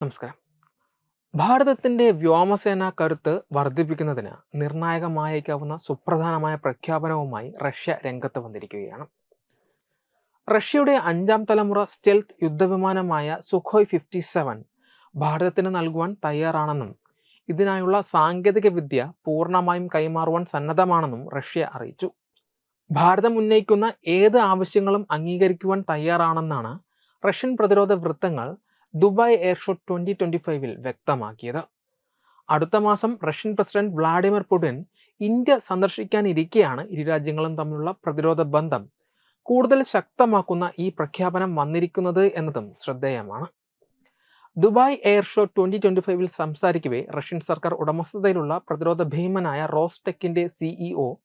നമസ്കാരം. ഭാരതത്തിന്റെ വ്യോമസേന കരുത്ത് വർദ്ധിപ്പിക്കുന്നതിന് നിർണായകമായേക്കാവുന്ന സുപ്രധാനമായ പ്രഖ്യാപനവുമായി റഷ്യ രംഗത്ത് വന്നിരിക്കുകയാണ്. റഷ്യയുടെ അഞ്ചാം തലമുറ സ്റ്റെൽത്ത് യുദ്ധവിമാനമായ സുഖോയ് ഫിഫ്റ്റി സെവൻ ഭാരതത്തിന് നൽകുവാൻ തയ്യാറാണെന്നും ഇതിനായുള്ള സാങ്കേതിക വിദ്യ പൂർണമായും കൈമാറുവാൻ സന്നദ്ധമാണെന്നും റഷ്യ അറിയിച്ചു. ഭാരതം ഉന്നയിക്കുന്ന ഏത് ആവശ്യങ്ങളും അംഗീകരിക്കുവാൻ തയ്യാറാണെന്നാണ് റഷ്യൻ പ്രതിരോധ വൃത്തങ്ങൾ ദുബായ് എയർഷോ ട്വന്റി ട്വന്റി ഫൈവിൽ വ്യക്തമാക്കിയത്. അടുത്ത മാസം Russian president Vladimir Putin India സന്ദർശിക്കാനിരിക്കെയാണ് ഇരു രാജ്യങ്ങളും തമ്മിലുള്ള പ്രതിരോധ ബന്ധം. കൂടുതൽ ശക്തമാക്കുന്ന ഈ പ്രഖ്യാപനം വന്നിരിക്കുന്നത് എന്നതും ശ്രദ്ധേയമാണ്. Dubai air show twenty twenty ഫൈവിൽ സംസാരിക്കവേ റഷ്യൻ സർക്കാർ ഉടമസ്ഥതയിലുള്ള പ്രതിരോധ ഭീമനായ റോസ്ടെക്കിന്റെ സിഇഒ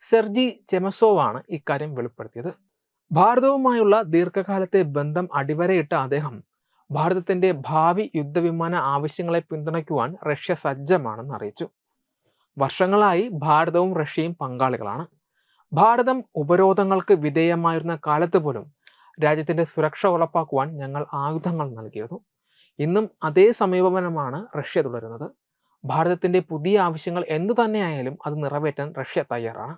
സെർജി ചെമസോവാണ് ഇക്കാര്യം വെളിപ്പെടുത്തിയത്. ഭാരതവുമായുള്ള ദീർഘകാലത്തെ ബന്ധം അടിവരയിട്ട അദ്ദേഹം ഭാരതത്തിന്റെ ഭാവി യുദ്ധവിമാന ആവശ്യങ്ങളെ പിന്തുണയ്ക്കുവാൻ റഷ്യ സജ്ജമാണെന്ന് അറിയിച്ചു. വർഷങ്ങളായി ഭാരതവും റഷ്യയും പങ്കാളികളാണ്. ഭാരതം ഉപരോധങ്ങൾക്ക് വിധേയമായിരുന്ന കാലത്ത് പോലും രാജ്യത്തിന്റെ സുരക്ഷ ഉറപ്പാക്കുവാൻ ഞങ്ങൾ ആയുധങ്ങൾ നൽകിയിരുന്നു. ഇന്നും അതേ സമീപനമാണ് റഷ്യ തുടരുന്നത്. ഭാരതത്തിന്റെ പുതിയ ആവശ്യങ്ങൾ എന്തു തന്നെയായാലും അത് നിറവേറ്റാൻ റഷ്യ തയ്യാറാണ്.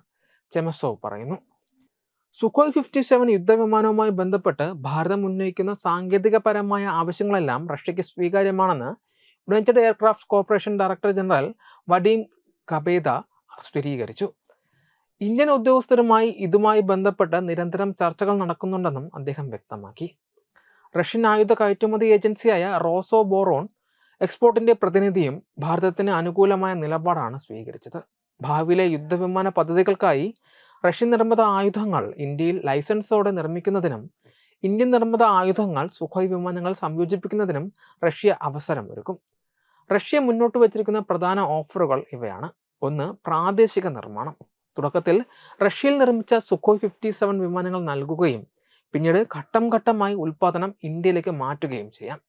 ചെമസോവ് പറയുന്നു. സുഖോയ് ഫിഫ്റ്റി സെവൻ യുദ്ധവിമാനവുമായി ബന്ധപ്പെട്ട് ഭാരതം ഉന്നയിക്കുന്ന സാങ്കേതികപരമായ ആവശ്യങ്ങളെല്ലാം റഷ്യയ്ക്ക് സ്വീകാര്യമാണെന്ന് united aircraft corporation director general Vadim കബേദ സ്ഥിരീകരിച്ചു. ഇന്ത്യൻ ഉദ്യോഗസ്ഥരുമായി ഇതുമായി ബന്ധപ്പെട്ട് നിരന്തരം ചർച്ചകൾ നടക്കുന്നുണ്ടെന്നും അദ്ദേഹം വ്യക്തമാക്കി. റഷ്യൻ ആയുധ കയറ്റുമതി ഏജൻസിയായ റോസോ ബോറോൺ എക്സ്പോർട്ടിന്റെ പ്രതിനിധിയും ഭാരതത്തിന് അനുകൂലമായ നിലപാടാണ് സ്വീകരിച്ചത്. ഭാവിയിലെ യുദ്ധവിമാന പദ്ധതികൾക്കായി റഷ്യൻ നിർമ്മിത ആയുധങ്ങൾ ഇന്ത്യയിൽ ലൈസൻസോടെ നിർമ്മിക്കുന്നതിനും ഇന്ത്യൻ നിർമ്മിത ആയുധങ്ങൾ സുഖോയ് വിമാനങ്ങൾ സംയോജിപ്പിക്കുന്നതിനും റഷ്യ അവസരം ഒരുക്കും. റഷ്യ മുന്നോട്ട് വച്ചിരിക്കുന്ന പ്രധാന ഓഫറുകൾ ഇവയാണ്. ഒന്ന് പ്രാദേശിക നിർമ്മാണം. തുടക്കത്തിൽ റഷ്യയിൽ നിർമ്മിച്ച സുഖോയ് ഫിഫ്റ്റി സെവൻ വിമാനങ്ങൾ നൽകുകയും പിന്നീട് ഘട്ടം ഘട്ടമായി ഉൽപ്പാദനം ഇന്ത്യയിലേക്ക് മാറ്റുകയും ചെയ്യാം.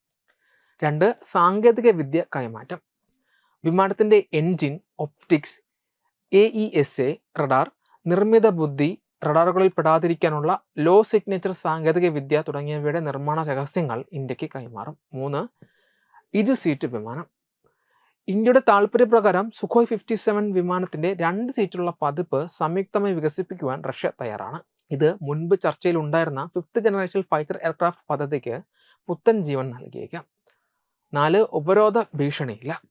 രണ്ട് സാങ്കേതിക വിദ്യ കൈമാറ്റം. വിമാനത്തിന്റെ engine optics A E S A radar നിർമ്മിത ബുദ്ധി റഡാറുകളിൽ പെടാതിരിക്കാനുള്ള ലോ സിഗ്നേച്ചർ സാങ്കേതിക വിദ്യ തുടങ്ങിയവയുടെ നിർമ്മാണ രഹസ്യങ്ങൾ ഇന്ത്യയ്ക്ക് കൈമാറും. മൂന്ന് ഇരു സീറ്റ് വിമാനം. ഇന്ത്യയുടെ താൽപര്യപ്രകാരം സുഖോയ് ഫിഫ്റ്റി സെവൻ വിമാനത്തിന്റെ രണ്ട് സീറ്റുള്ള പതിപ്പ് സംയുക്തമായി വികസിപ്പിക്കുവാൻ റഷ്യ തയ്യാറാണ്. ഇത് മുൻപ് ചർച്ചയിൽ ഉണ്ടായിരുന്ന ഫിഫ്ത്ത് ജനറേഷൻ ഫൈറ്റർ എയർക്രാഫ്റ്റ് പദ്ധതിക്ക് പുത്തൻ ജീവൻ നൽകിയേക്കാം. നാല് ഉപരോധ ഭീഷണിയില്ല.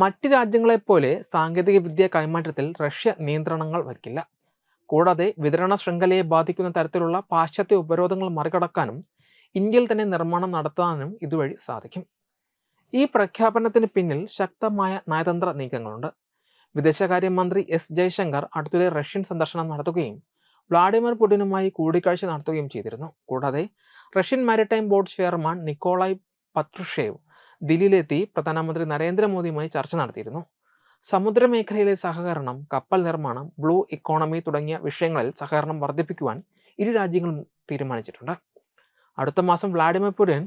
മറ്റ് രാജ്യങ്ങളെപ്പോലെ സാങ്കേതിക വിദ്യ കൈമാറ്റത്തിൽ റഷ്യ നിയന്ത്രണങ്ങൾ വയ്ക്കില്ല കൂടാതെ വിതരണ ശൃംഖലയെ ബാധിക്കുന്ന തരത്തിലുള്ള പാശ്ചാത്യ ഉപരോധങ്ങൾ മറികടക്കാനും ഇന്ത്യയിൽ തന്നെ നിർമ്മാണം നടത്താനും ഇതുവഴി സാധിക്കും. ഈ പ്രഖ്യാപനത്തിന് പിന്നിൽ ശക്തമായ നയതന്ത്ര നീക്കങ്ങളുണ്ട്. വിദേശകാര്യമന്ത്രി എസ് ജയശങ്കർ അടുത്തിടെ റഷ്യൻ സന്ദർശനം നടത്തുകയും വ്ളാഡിമിർ പുടിനുമായി കൂടിക്കാഴ്ച നടത്തുകയും ചെയ്തിരുന്നു. കൂടാതെ Russian maritime board chairman Nikolai Patrushev ദില്ലിയിലെത്തി പ്രധാനമന്ത്രി നരേന്ദ്രമോദിയുമായി ചർച്ച നടത്തിയിരുന്നു. സമുദ്രമേഖലയിലെ സഹകരണം കപ്പൽ നിർമ്മാണം ബ്ലൂ ഇക്കോണമി തുടങ്ങിയ വിഷയങ്ങളിൽ സഹകരണം വർദ്ധിപ്പിക്കുവാൻ ഇരു രാജ്യങ്ങളും തീരുമാനിച്ചിട്ടുണ്ട്. അടുത്ത മാസം വ്ളാഡിമിർ പുടിൻ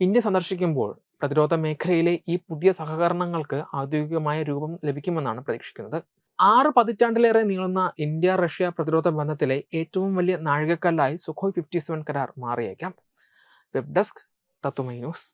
ഇന്ത്യ സന്ദർശിക്കുമ്പോൾ പ്രതിരോധ മേഖലയിലെ ഈ പുതിയ സഹകരണങ്ങൾക്ക് ഔദ്യോഗികമായ രൂപം ലഭിക്കുമെന്നാണ് പ്രതീക്ഷിക്കുന്നത്. ആറ് പതിറ്റാണ്ടിലേറെ നീളുന്ന ഇന്ത്യ റഷ്യ പ്രതിരോധ ബന്ധത്തിലെ ഏറ്റവും വലിയ നാഴികക്കല്ലായി സുഖോയ് ഫിഫ്റ്റി സെവൻ കരാർ മാറിയേക്കാം. വെബ് ഡെസ്ക് തത്തുമൈ ന്യൂസ്.